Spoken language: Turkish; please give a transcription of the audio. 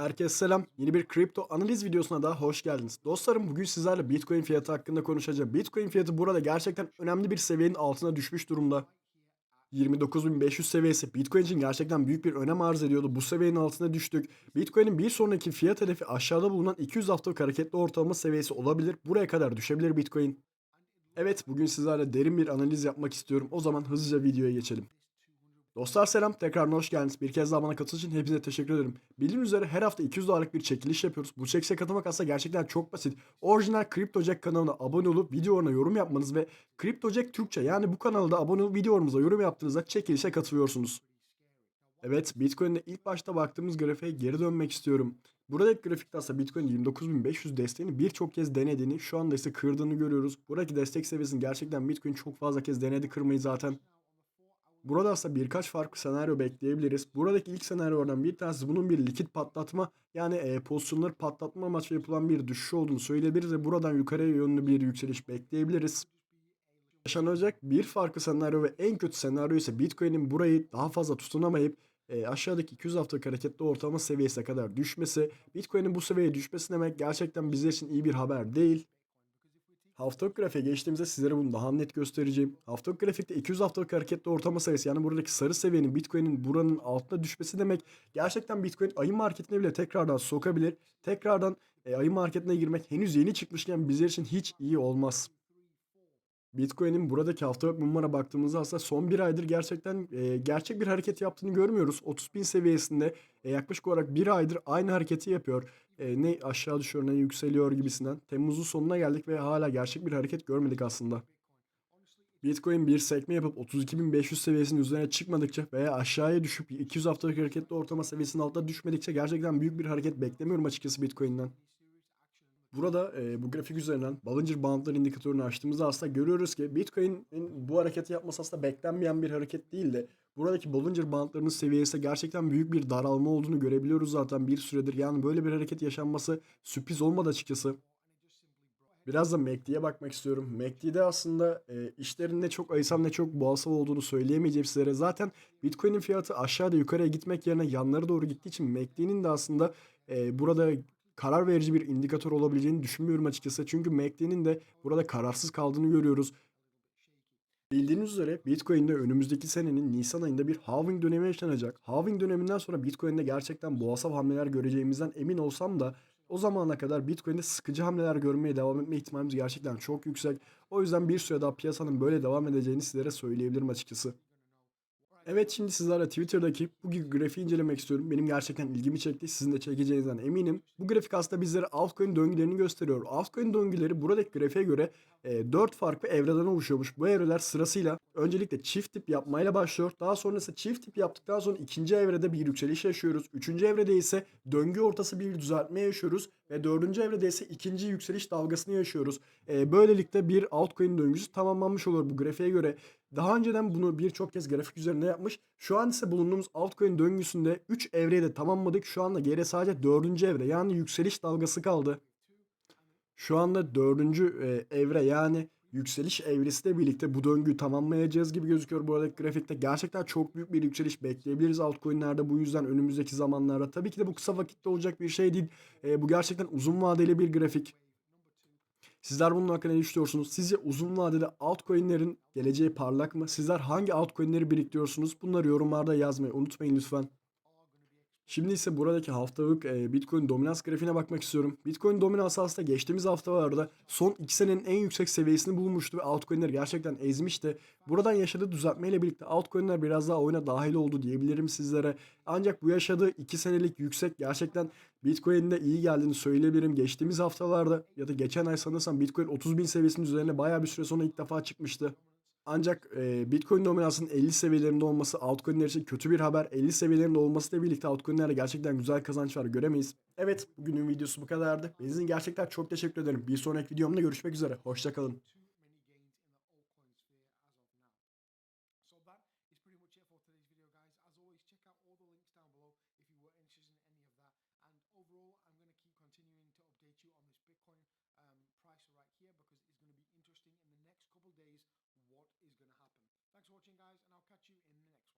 Herkese selam. Yeni bir kripto analiz videosuna daha hoş geldiniz. Dostlarım bugün sizlerle Bitcoin fiyatı hakkında konuşacağım. Bitcoin fiyatı burada gerçekten önemli bir seviyenin altına düşmüş durumda. 29.500 seviyesi Bitcoin için gerçekten büyük bir önem arz ediyordu. Bu seviyenin altına düştük. Bitcoin'in bir sonraki fiyat hedefi aşağıda bulunan 200 haftalık hareketli ortalama seviyesi olabilir. Buraya kadar düşebilir Bitcoin. Evet bugün sizlerle derin bir analiz yapmak istiyorum. O zaman hızlıca videoya geçelim. Dostlar selam, tekrardan hoş geldiniz. Bir kez daha bana katıldığınız için hepinize teşekkür ederim. Bildiğiniz üzere her hafta 200 dolarlık bir çekiliş yapıyoruz. Bu çekişe katılmak aslında gerçekten çok basit. Orijinal CryptoJack kanalına abone olup videolarına yorum yapmanız ve CryptoJack Türkçe yani bu kanalda abone olup videolarımıza yorum yaptığınızda çekilişe katılıyorsunuz. Evet, Bitcoin'de ilk başta baktığımız grafiğe geri dönmek istiyorum. Buradaki grafikte aslında Bitcoin 29.500 desteğini birçok kez denediğini, şu anda ise kırdığını görüyoruz. Buradaki destek seviyesini gerçekten Bitcoin çok fazla kez denedi kırmayı zaten. Burada aslında birkaç farklı senaryo bekleyebiliriz. Buradaki ilk senaryolardan bir tanesi bunun bir likit patlatma yani e, pozisyonları patlatma amaçlı yapılan bir düşüş olduğunu söyleyebiliriz ve buradan yukarıya yönlü bir yükseliş bekleyebiliriz. Yaşanacak bir farklı senaryo ve en kötü senaryo ise Bitcoin'in burayı daha fazla tutunamayıp e, aşağıdaki 200 haftalık hareketli ortalama seviyesine kadar düşmesi. Bitcoin'in bu seviyeye düşmesi demek gerçekten bizler için iyi bir haber değil. Haftalık geçtiğimizde sizlere bunu daha net göstereceğim. Haftalık grafikte 200 haftalık hareketli ortalama sayısı yani buradaki sarı seviyenin Bitcoin'in buranın altına düşmesi demek gerçekten Bitcoin ayı marketine bile tekrardan sokabilir. Tekrardan e, ayı marketine girmek henüz yeni çıkmışken bizler için hiç iyi olmaz. Bitcoin'in buradaki haftalık mumlara baktığımızda aslında son bir aydır gerçekten e, gerçek bir hareket yaptığını görmüyoruz. 30 bin seviyesinde e, yaklaşık olarak bir aydır aynı hareketi yapıyor. E, ne aşağı düşüyor ne yükseliyor gibisinden. Temmuz'un sonuna geldik ve hala gerçek bir hareket görmedik aslında. Bitcoin bir sekme yapıp 32.500 seviyesinin üzerine çıkmadıkça veya aşağıya düşüp 200 haftalık hareketli ortalama seviyesinin altına düşmedikçe gerçekten büyük bir hareket beklemiyorum açıkçası Bitcoin'den. Burada e, bu grafik üzerinden Bollinger Bandlar indikatörünü açtığımızda aslında görüyoruz ki Bitcoin'in bu hareketi yapması aslında beklenmeyen bir hareket değil de buradaki Bollinger Bandlarının seviyesi gerçekten büyük bir daralma olduğunu görebiliyoruz zaten bir süredir. Yani böyle bir hareket yaşanması sürpriz olmadı açıkçası. Biraz da MACD'ye bakmak istiyorum. MACD'de aslında e, işlerin ne çok ayısal ne çok boğasal olduğunu söyleyemeyeceğim sizlere. Zaten Bitcoin'in fiyatı aşağıda yukarıya gitmek yerine yanlara doğru gittiği için MACD'nin de aslında e, burada karar verici bir indikatör olabileceğini düşünmüyorum açıkçası. Çünkü MACD'nin de burada kararsız kaldığını görüyoruz. Bildiğiniz üzere Bitcoin'de önümüzdeki senenin Nisan ayında bir halving dönemi yaşanacak. Halving döneminden sonra Bitcoin'de gerçekten boğasal hamleler göreceğimizden emin olsam da o zamana kadar Bitcoin'de sıkıcı hamleler görmeye devam etme ihtimalimiz gerçekten çok yüksek. O yüzden bir süre daha piyasanın böyle devam edeceğini sizlere söyleyebilirim açıkçası. Evet şimdi sizlerle Twitter'daki bu grafiği incelemek istiyorum. Benim gerçekten ilgimi çekti. Sizin de çekeceğinizden eminim. Bu grafik aslında bizlere altcoin döngülerini gösteriyor. Altcoin döngüleri buradaki grafiğe göre e, 4 farklı evreden oluşuyormuş. Bu evreler sırasıyla öncelikle çift tip yapmayla başlıyor. Daha sonra ise çift tip yaptıktan sonra ikinci evrede bir yükseliş yaşıyoruz. Üçüncü evrede ise döngü ortası bir düzeltme yaşıyoruz. Ve dördüncü evrede ise ikinci yükseliş dalgasını yaşıyoruz. E, böylelikle bir altcoin döngüsü tamamlanmış olur bu grafiğe göre. Daha önceden bunu birçok kez grafik üzerinde yapmış. Şu an ise bulunduğumuz altcoin döngüsünde 3 evreyi de tamamladık. Şu anda geriye sadece 4. evre yani yükseliş dalgası kaldı. Şu anda 4. evre yani yükseliş evresiyle birlikte bu döngüyü tamamlayacağız gibi gözüküyor bu aradaki grafikte. Gerçekten çok büyük bir yükseliş bekleyebiliriz altcoin'lerde bu yüzden önümüzdeki zamanlarda. Tabii ki de bu kısa vakitte olacak bir şey değil. E, bu gerçekten uzun vadeli bir grafik. Sizler bunun hakkında ne düşünüyorsunuz? Sizce uzun vadede altcoin'lerin geleceği parlak mı? Sizler hangi altcoin'leri biriktiriyorsunuz? Bunları yorumlarda yazmayı unutmayın lütfen. Şimdi ise buradaki haftalık e, Bitcoin dominans grafiğine bakmak istiyorum. Bitcoin dominansı aslında geçtiğimiz haftalarda son 2 senenin en yüksek seviyesini bulmuştu ve altcoin'ler gerçekten ezmişti. Buradan yaşadığı düzeltmeyle birlikte altcoin'ler biraz daha oyuna dahil oldu diyebilirim sizlere. Ancak bu yaşadığı 2 senelik yüksek gerçekten Bitcoin'de iyi geldiğini söyleyebilirim. Geçtiğimiz haftalarda ya da geçen ay sanırsam Bitcoin 30 bin seviyesinin üzerine bayağı bir süre sonra ilk defa çıkmıştı. Ancak e, Bitcoin dominansının 50 seviyelerinde olması altcoin'ler için kötü bir haber. 50 seviyelerinde olmasıyla birlikte altcoin'lerde gerçekten güzel kazançlar göremeyiz. Evet bugünün videosu bu kadardı. Benim için gerçekten çok teşekkür ederim. Bir sonraki videomda görüşmek üzere. Hoşçakalın. Days what is going to happen. Thanks for watching, guys, and I'll catch you in the next.